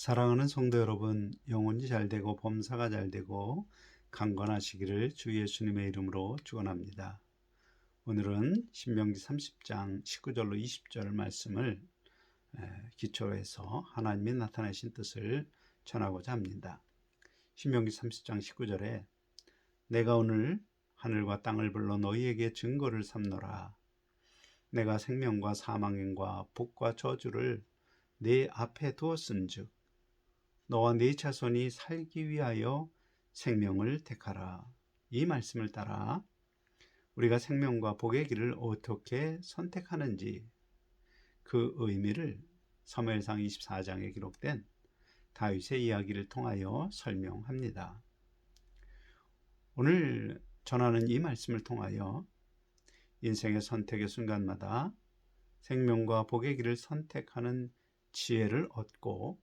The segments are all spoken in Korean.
사랑하는 성도 여러분, 영혼이 잘 되고 범사가 잘 되고 강건하시기를 주 예수님의 이름으로 축원합니다. 오늘은 신명기 30장 19절로 20절 말씀을 기초로 해서 하나님이 나타내신 뜻을 전하고자 합니다. 신명기 30장 19절에 내가 오늘 하늘과 땅을 불러 너희에게 증거를 삼노라. 내가 생명과 사망과 복과 저주를 네 앞에 두었은즉 너와 네 자손이 살기 위하여 생명을 택하라. 이 말씀을 따라 우리가 생명과 복의 길을 어떻게 선택하는지 그 의미를 사무엘상 24장에 기록된 다윗의 이야기를 통하여 설명합니다. 오늘 전하는 이 말씀을 통하여 인생의 선택의 순간마다 생명과 복의 길을 선택하는 지혜를 얻고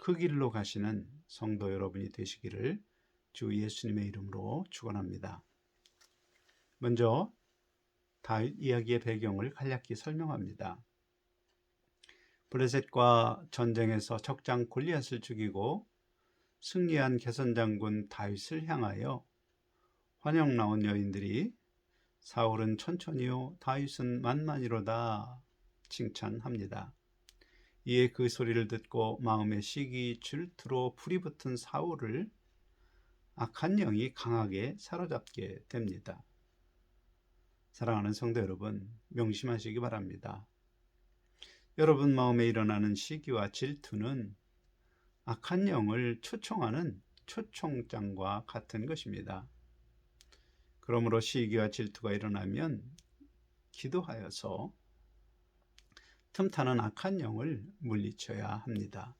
그 길로 가시는 성도 여러분이 되시기를 주 예수님의 이름으로 축원합니다. 먼저 다윗 이야기의 배경을 간략히 설명합니다. 블레셋과 전쟁에서 적장 골리앗을 죽이고 승리한 개선 장군 다윗을 향하여 환영 나온 여인들이 사울은 천천히요 다윗은 만만이로다 칭찬합니다. 이에 그 소리를 듣고 마음의 시기 질투로 불이 붙은 사울을 악한 영이 강하게 사로잡게 됩니다. 사랑하는 성도 여러분, 명심하시기 바랍니다. 여러분 마음에 일어나는 시기와 질투는 악한 영을 초청하는 초청장과 같은 것입니다. 그러므로 시기와 질투가 일어나면 기도하여서 틈타는 악한 영을 물리쳐야 합니다.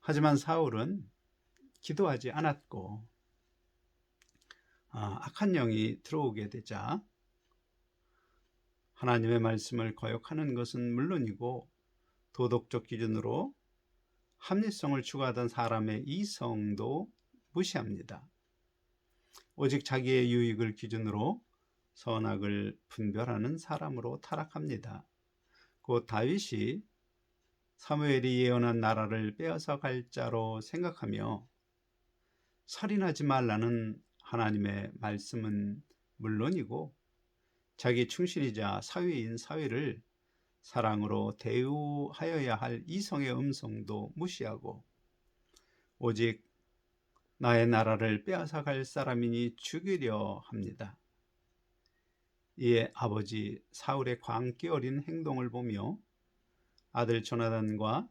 하지만 사울은 기도하지 않았고 아, 악한 영이 들어오게 되자 하나님의 말씀을 거역하는 것은 물론이고 도덕적 기준으로 합리성을 추구하던 사람의 이성도 무시합니다. 오직 자기의 유익을 기준으로 선악을 분별하는 사람으로 타락합니다. 곧 다윗이 사무엘이 예언한 나라를 빼앗아 갈 자로 생각하며 살인하지 말라는 하나님의 말씀은 물론이고 자기 충신이자 사위인 사위를 사랑으로 대우하여야 할 이성의 음성도 무시하고 오직 나의 나라를 빼앗아 갈 사람이니 죽이려 합니다. 이에 아버지 사울의 광기 어린 행동을 보며 아들 조나단과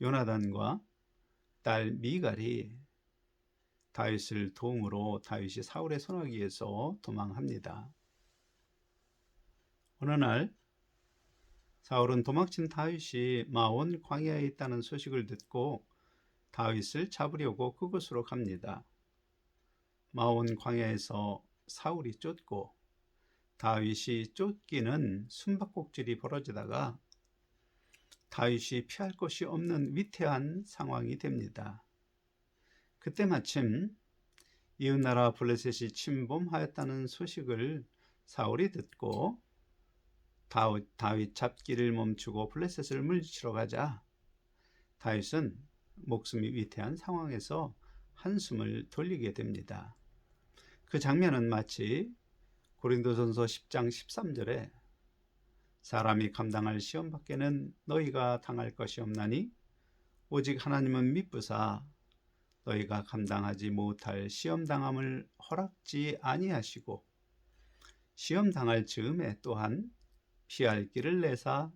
요나단과 딸 미갈이 다윗을 도움으로 다윗이 사울의 손아귀에서 도망합니다. 어느 날 사울은 도망친 다윗이 마온 광야에 있다는 소식을 듣고 다윗을 잡으려고 그곳으로 갑니다. 마온 광야에서 사울이 쫓고 다윗이 쫓기는 숨바꼭질이 벌어지다가 다윗이 피할 곳이 없는 위태한 상황이 됩니다. 그때 마침 이웃나라 블레셋이 침범하였다는 소식을 사울이 듣고 다윗 잡기를 멈추고 블레셋을 물리치러 가자 다윗은 목숨이 위태한 상황에서 한숨을 돌리게 됩니다. 그 장면은 마치 고린도전서 10장 13절에 사람이 감당할 시험 밖에는 너희가 당할 것이 없나니 오직 하나님은 미쁘사 너희가 감당하지 못할 시험 당함을 허락지 아니하시고 시험 당할 즈음에 또한 피할 길을 내사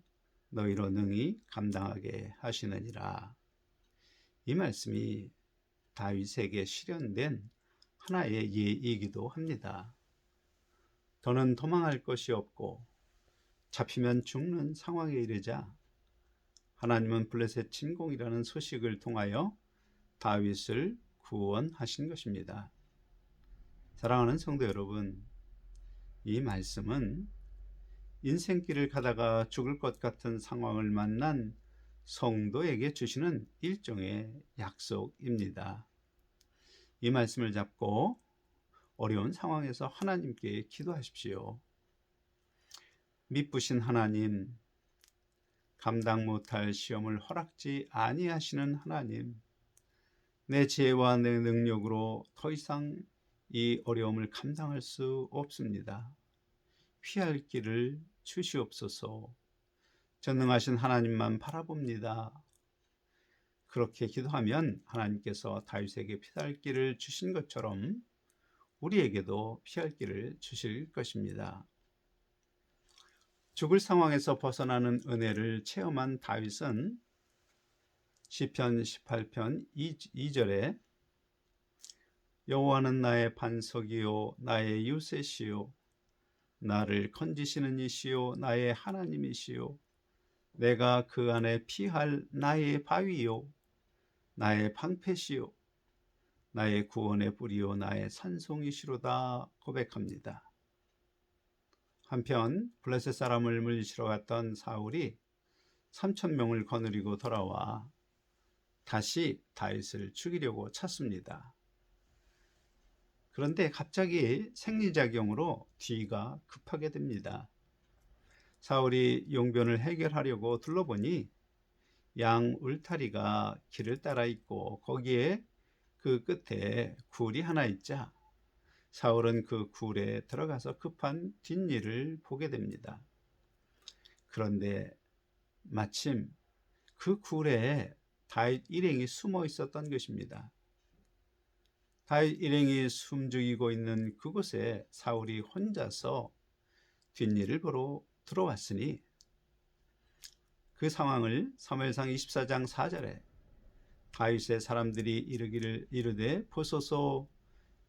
너희로 능히 감당하게 하시느니라. 이 말씀이 다윗에게 실현된 하나의 예이기도 합니다. 더는 도망할 것이 없고 잡히면 죽는 상황에 이르자 하나님은 블레셋 침공이라는 소식을 통하여 다윗을 구원하신 것입니다. 사랑하는 성도 여러분, 이 말씀은 인생길을 가다가 죽을 것 같은 상황을 만난 성도에게 주시는 일종의 약속입니다. 이 말씀을 잡고 어려운 상황에서 하나님께 기도하십시오. 미쁘신 하나님, 감당 못할 시험을 허락지 아니하시는 하나님, 내 지혜와 내 능력으로 더 이상 이 어려움을 감당할 수 없습니다. 피할 길을 주시옵소서. 전능하신 하나님만 바라봅니다. 그렇게 기도하면 하나님께서 다윗에게 피할 길을 주신 것처럼 우리에게도 피할 길을 주실 것입니다. 죽을 상황에서 벗어나는 은혜를 체험한 다윗은 시편 18편 2절에 여호와는 나의 반석이요 나의 유세시요 나를 건지시는 이시요 나의 하나님이시요 내가 그 안에 피할 나의 바위요 나의 방패시요 나의 구원의 뿌리요 나의 산송이시로다 고백합니다. 한편 블레셋 사람을 물리치러 갔던 사울이 3천 명을 거느리고 돌아와 다시 다윗을 죽이려고 찼습니다. 그런데 갑자기 생리작용으로 뒤가 급하게 됩니다. 사울이 용변을 해결하려고 둘러보니 양 울타리가 길을 따라 있고 거기에 그 끝에 굴이 하나 있자 사울은 그 굴에 들어가서 급한 뒷일을 보게 됩니다. 그런데 마침 그 굴에 다윗 일행이 숨어 있었던 것입니다. 다윗 일행이 숨죽이고 있는 그곳에 사울이 혼자서 뒷일을 보러 들어왔으니 그 상황을 사무엘상 24장 4절에 다윗의 사람들이 이르기를 이르되 보소서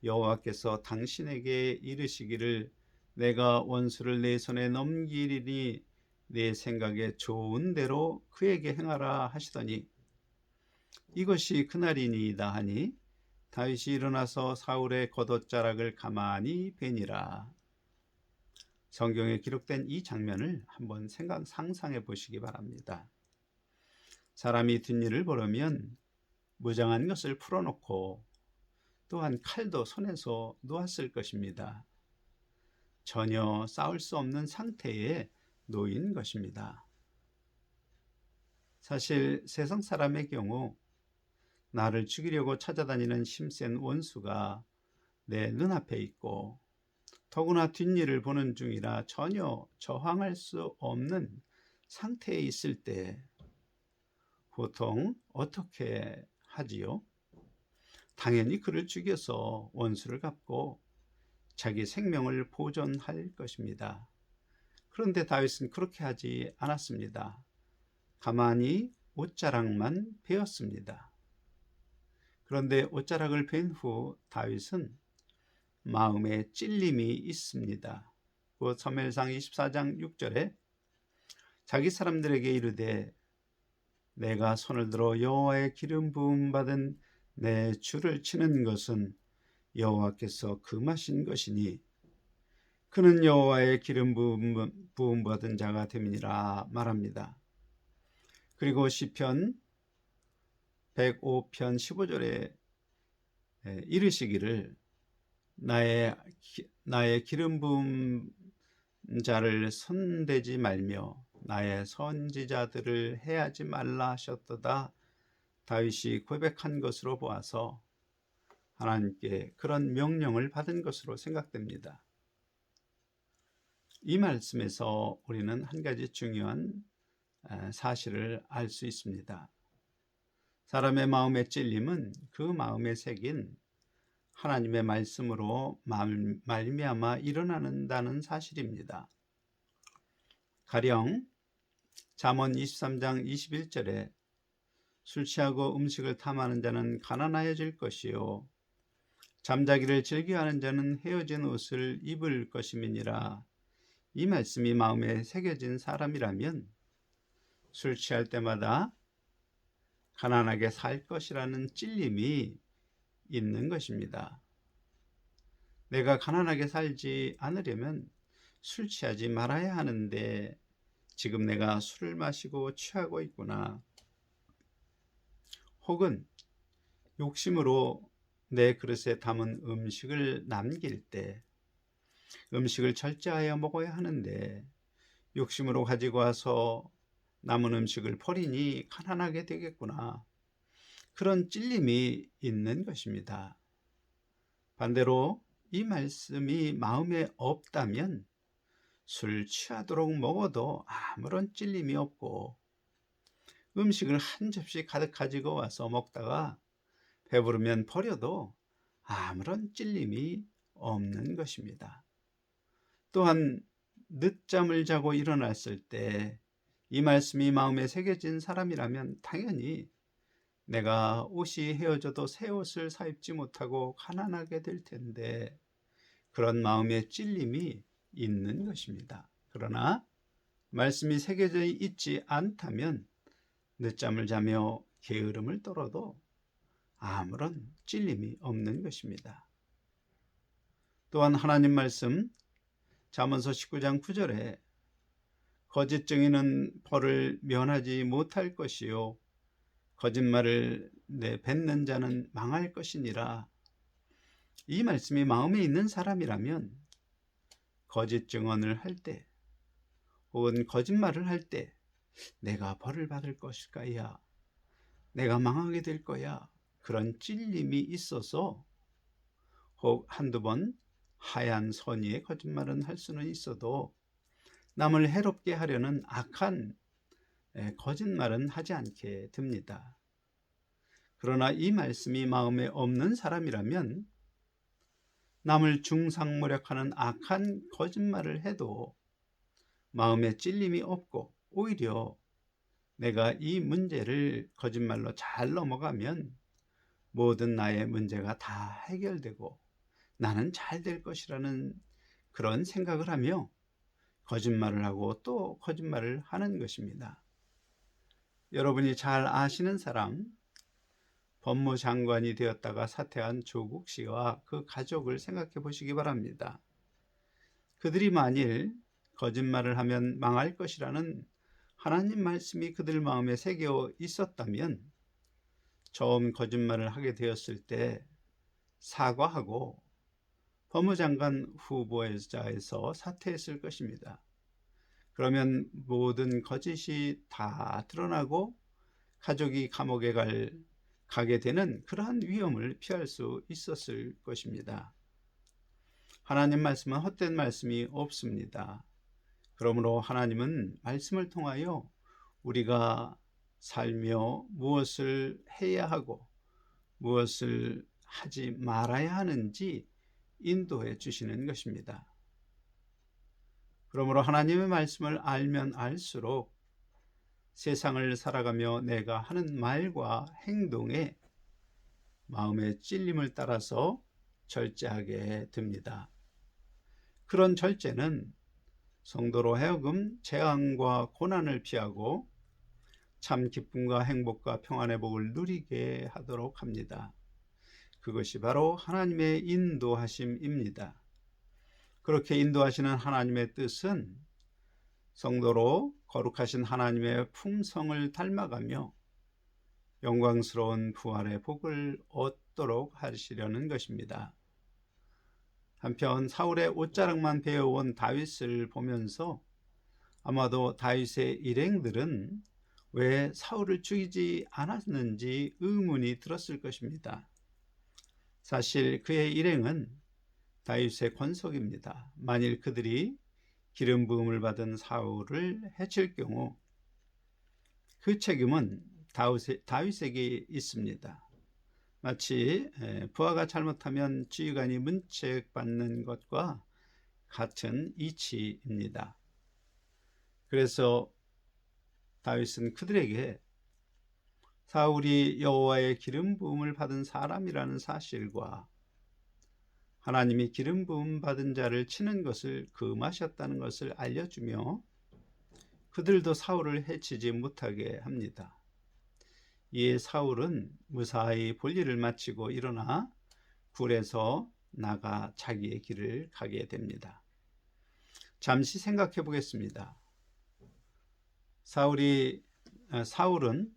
여호와께서 당신에게 이르시기를 내가 원수를 내 손에 넘기리니 내 생각에 좋은 대로 그에게 행하라 하시더니 이것이 그날이니이다 하니 다윗이 일어나서 사울의 겉옷자락을 가만히 베니라. 성경에 기록된 이 장면을 한번 생각 상상해 보시기 바랍니다. 사람이 뒷일을 보려면 무장한 것을 풀어놓고 또한 칼도 손에서 놓았을 것입니다. 전혀 싸울 수 없는 상태에 놓인 것입니다. 사실 세상 사람의 경우 나를 죽이려고 찾아다니는 힘센 원수가 내 눈앞에 있고 더구나 뒷일을 보는 중이라 전혀 저항할 수 없는 상태에 있을 때 보통 어떻게 하지요? 당연히 그를 죽여서 원수를 갚고 자기 생명을 보존할 것입니다. 그런데 다윗은 그렇게 하지 않았습니다. 가만히 옷자락만 베었습니다. 그런데 옷자락을 벤 후 다윗은 마음에 찔림이 있습니다. 그 사무엘상 24장 6절에 자기 사람들에게 이르되 내가 손을 들어 여호와의 기름 부음 받은 내 주를 치는 것은 여호와께서 금하신 것이니 그는 여호와의 기름 부음 받은 자가 됨이니라 말합니다. 그리고 시편 105편 15절에 이르시기를 나의 나의 기름 부음 자를 손대지 말며 나의 선지자들을 해하지 말라 하셨도다 다윗이 고백한 것으로 보아서 하나님께 그런 명령을 받은 것으로 생각됩니다. 이 말씀에서 우리는 한 가지 중요한 사실을 알 수 있습니다. 사람의 마음의 찔림은 그 마음에 새긴 하나님의 말씀으로 말미암아 일어나는다는 사실입니다. 가령 잠언 23장 21절에 술 취하고 음식을 탐하는 자는 가난하여질 것이요 잠자기를 즐겨하는 자는 헤어진 옷을 입을 것임이니라 이 말씀이 마음에 새겨진 사람이라면 술 취할 때마다 가난하게 살 것이라는 찔림이 있는 것입니다. 내가 가난하게 살지 않으려면 술 취하지 말아야 하는데 지금 내가 술을 마시고 취하고 있구나. 혹은 욕심으로 내 그릇에 담은 음식을 남길 때 음식을 절제하여 먹어야 하는데 욕심으로 가지고 와서 남은 음식을 버리니 가난하게 되겠구나. 그런 찔림이 있는 것입니다. 반대로 이 말씀이 마음에 없다면 술 취하도록 먹어도 아무런 찔림이 없고 음식을 한 접시 가득 가지고 와서 먹다가 배부르면 버려도 아무런 찔림이 없는 것입니다. 또한 늦잠을 자고 일어났을 때 이 말씀이 마음에 새겨진 사람이라면 당연히 내가 옷이 헤어져도 새 옷을 사 입지 못하고 가난하게 될 텐데 그런 마음의 찔림이 있는 것입니다. 그러나 말씀이 새겨져 있지 않다면 늦잠을 자며 게으름을 떨어도 아무런 찔림이 없는 것입니다. 또한 하나님 말씀 잠언서 19장 9절에 거짓 증인은 벌을 면하지 못할 것이요 거짓말을 내 뱉는 자는 망할 것이니라. 이 말씀이 마음에 있는 사람이라면 거짓 증언을 할 때 혹은 거짓말을 할 때 내가 벌을 받을 것일까야 내가 망하게 될 거야 그런 찔림이 있어서 혹 한두 번 하얀 선의의 거짓말은 할 수는 있어도 남을 해롭게 하려는 악한 거짓말은 하지 않게 됩니다. 그러나 이 말씀이 마음에 없는 사람이라면 남을 중상모략하는 악한 거짓말을 해도 마음에 찔림이 없고 오히려 내가 이 문제를 거짓말로 잘 넘어가면 모든 나의 문제가 다 해결되고 나는 잘 될 것이라는 그런 생각을 하며 거짓말을 하고 또 거짓말을 하는 것입니다. 여러분이 잘 아시는 사람, 법무장관이 되었다가 사퇴한 조국 씨와 그 가족을 생각해 보시기 바랍니다. 그들이 만일 거짓말을 하면 망할 것이라는 하나님 말씀이 그들 마음에 새겨 있었다면 처음 거짓말을 하게 되었을 때 사과하고 법무장관 후보자에서 사퇴했을 것입니다. 그러면 모든 거짓이 다 드러나고 가족이 감옥에 갈, 가게 되는 그러한 위험을 피할 수 있었을 것입니다. 하나님 말씀은 헛된 말씀이 없습니다. 그러므로 하나님은 말씀을 통하여 우리가 살며 무엇을 해야 하고 무엇을 하지 말아야 하는지 인도해 주시는 것입니다. 그러므로 하나님의 말씀을 알면 알수록 세상을 살아가며 내가 하는 말과 행동에 마음의 찔림을 따라서 절제하게 됩니다. 그런 절제는 성도로 하여금 재앙과 고난을 피하고 참 기쁨과 행복과 평안의 복을 누리게 하도록 합니다. 그것이 바로 하나님의 인도하심입니다. 그렇게 인도하시는 하나님의 뜻은 성도로 거룩하신 하나님의 품성을 닮아가며 영광스러운 부활의 복을 얻도록 하시려는 것입니다. 한편 사울의 옷자락만 배워온 다윗을 보면서 아마도 다윗의 일행들은 왜 사울을 죽이지 않았는지 의문이 들었을 것입니다. 사실 그의 일행은 다윗의 권속입니다. 만일 그들이 기름 부음을 받은 사울을 해칠 경우 그 책임은 다윗에게 있습니다. 마치 부하가 잘못하면 지휘관이 문책받는 것과 같은 이치입니다. 그래서 다윗은 그들에게 사울이 여호와의 기름 부음을 받은 사람이라는 사실과 하나님이 기름 부음 받은 자를 치는 것을 금하셨다는 것을 알려주며 그들도 사울을 해치지 못하게 합니다. 이에 사울은 무사히 볼일을 마치고 일어나 굴에서 나가 자기의 길을 가게 됩니다. 잠시 생각해 보겠습니다. 사울이 아, 사울은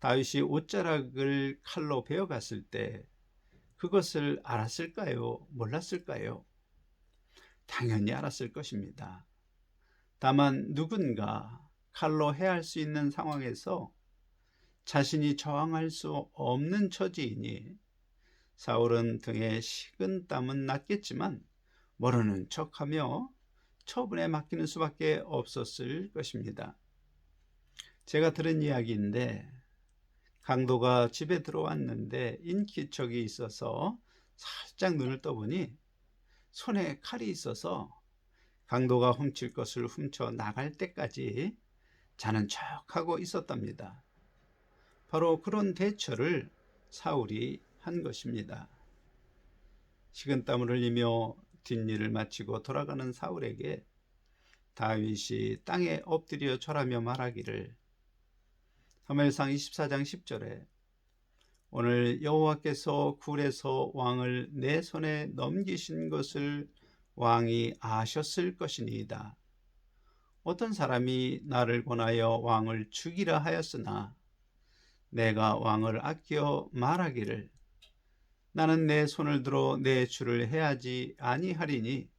다윗이 옷자락을 칼로 베어 갔을 때 그것을 알았을까요? 몰랐을까요? 당연히 알았을 것입니다. 다만 누군가 칼로 해할 수 있는 상황에서 자신이 저항할 수 없는 처지이니 사울은 등에 식은 땀은 났겠지만 모르는 척하며 처분에 맡기는 수밖에 없었을 것입니다. 제가 들은 이야기인데 강도가 집에 들어왔는데 인기척이 있어서 살짝 눈을 떠보니 손에 칼이 있어서 강도가 훔칠 것을 훔쳐 나갈 때까지 자는 척하고 있었답니다. 바로 그런 대처를 사울이 한 것입니다. 식은땀을 흘리며 뒷일을 마치고 돌아가는 사울에게 다윗이 땅에 엎드려 절하며 말하기를 사무엘상 24장 10절에 오늘 여호와께서 굴에서 왕을 내 손에 넘기신 것을 왕이 아셨을 것이니이다. 어떤 사람이 나를 권하여 왕을 죽이라 하였으나 내가 왕을 아껴 말하기를 나는 내 손을 들어 내 주를 해하지 아니하리니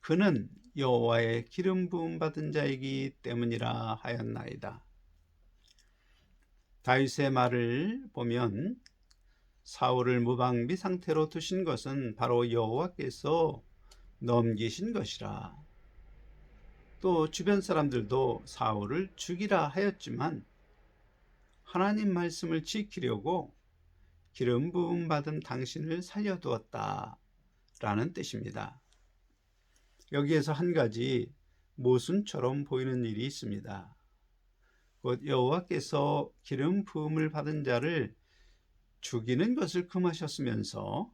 그는 여호와의 기름 부음 받은 자이기 때문이라 하였나이다. 다윗의 말을 보면 사울을 무방비 상태로 두신 것은 바로 여호와께서 넘기신 것이라. 또 주변 사람들도 사울을 죽이라 하였지만 하나님 말씀을 지키려고 기름 부음 받은 당신을 살려두었다. 라는 뜻입니다. 여기에서 한 가지 모순처럼 보이는 일이 있습니다. 곧 여호와께서 기름 부음을 받은 자를 죽이는 것을 금하셨으면서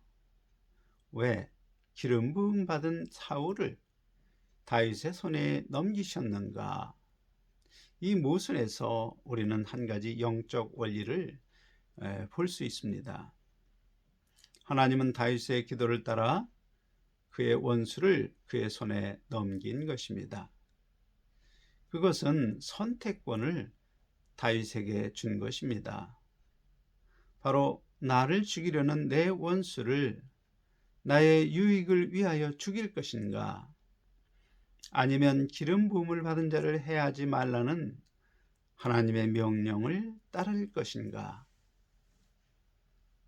왜 기름 부음 받은 사울을 다윗의 손에 넘기셨는가? 이 모순에서 우리는 한 가지 영적 원리를 볼 수 있습니다. 하나님은 다윗의 기도를 따라 그의 원수를 그의 손에 넘긴 것입니다. 그것은 선택권을 다윗에게 준 것입니다. 바로 나를 죽이려는 내 원수를 나의 유익을 위하여 죽일 것인가? 아니면 기름 부음을 받은 자를 해하지 말라는 하나님의 명령을 따를 것인가?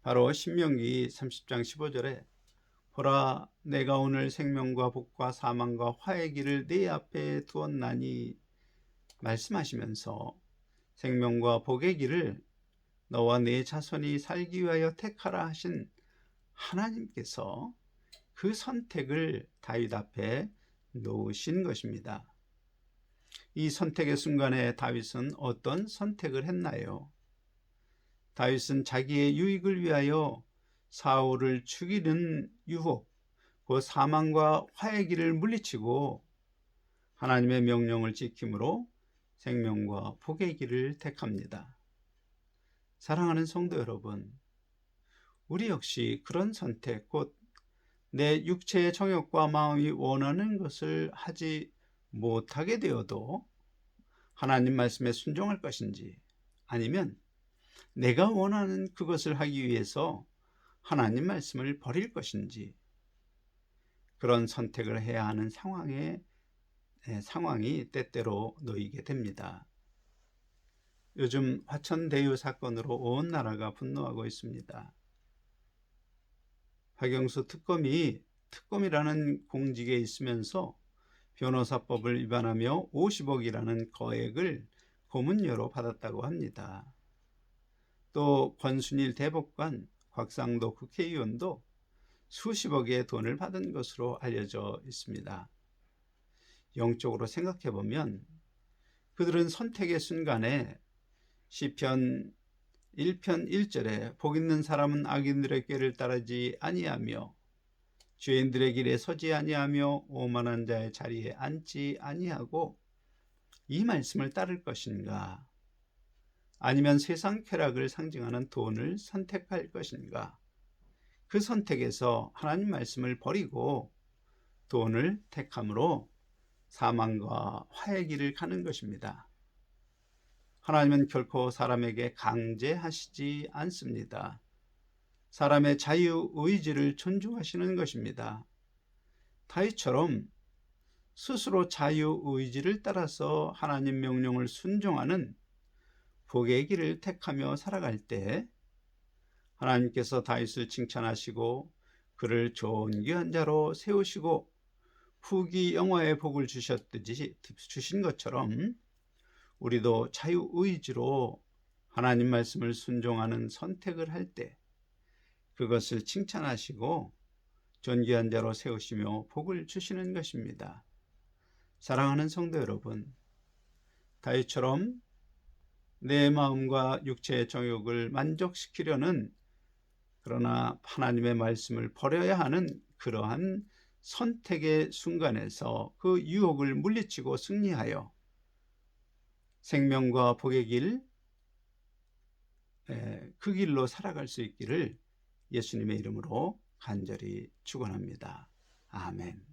바로 신명기 30장 15절에 보라 내가 오늘 생명과 복과 사망과 화의 길을 네 앞에 두었나니 말씀하시면서 생명과 복의 길을 너와 네 자손이 살기 위하여 택하라 하신 하나님께서 그 선택을 다윗 앞에 놓으신 것입니다. 이 선택의 순간에 다윗은 어떤 선택을 했나요? 다윗은 자기의 유익을 위하여 사울을 죽이는 유혹, 그 사망과 화의 길을 물리치고 하나님의 명령을 지킴으로 생명과 복의 길을 택합니다. 사랑하는 성도 여러분, 우리 역시 그런 선택, 곧 내 육체의 정욕과 마음이 원하는 것을 하지 못하게 되어도 하나님 말씀에 순종할 것인지 아니면 내가 원하는 그것을 하기 위해서 하나님 말씀을 버릴 것인지 그런 선택을 해야 하는 상황에 상황이 때때로 놓이게 됩니다. 요즘 화천대유 사건으로 온 나라가 분노하고 있습니다. 박영수 특검이 특검이라는 공직에 있으면서 변호사법을 위반하며 50억이라는 거액을 고문료로 받았다고 합니다. 또 권순일 대법관, 곽상도 국회의원도 수십억의 돈을 받은 것으로 알려져 있습니다. 영적으로 생각해 보면 그들은 선택의 순간에 시편 1편 1절에 복 있는 사람은 악인들의 꾀를 따르지 아니하며 죄인들의 길에 서지 아니하며 오만한 자의 자리에 앉지 아니하고 이 말씀을 따를 것인가? 아니면 세상 쾌락을 상징하는 돈을 선택할 것인가? 그 선택에서 하나님 말씀을 버리고 돈을 택함으로 사망과 화의 길을 가는 것입니다. 하나님은 결코 사람에게 강제하시지 않습니다. 사람의 자유 의지를 존중하시는 것입니다. 다윗처럼 스스로 자유 의지를 따라서 하나님 명령을 순종하는 복의 길을 택하며 살아갈 때 하나님께서 다윗을 칭찬하시고 그를 존귀한 자로 세우시고 후기 영화의 복을 주셨듯이 주신 것처럼 우리도 자유의지로 하나님 말씀을 순종하는 선택을 할 때 그것을 칭찬하시고 존귀한 자로 세우시며 복을 주시는 것입니다. 사랑하는 성도 여러분, 다윗처럼 내 마음과 육체의 정욕을 만족시키려는 그러나 하나님의 말씀을 버려야 하는 그러한 선택의 순간에서 그 유혹을 물리치고 승리하여 생명과 복의 길, 그 길로 살아갈 수 있기를 예수님의 이름으로 간절히 축원합니다. 아멘.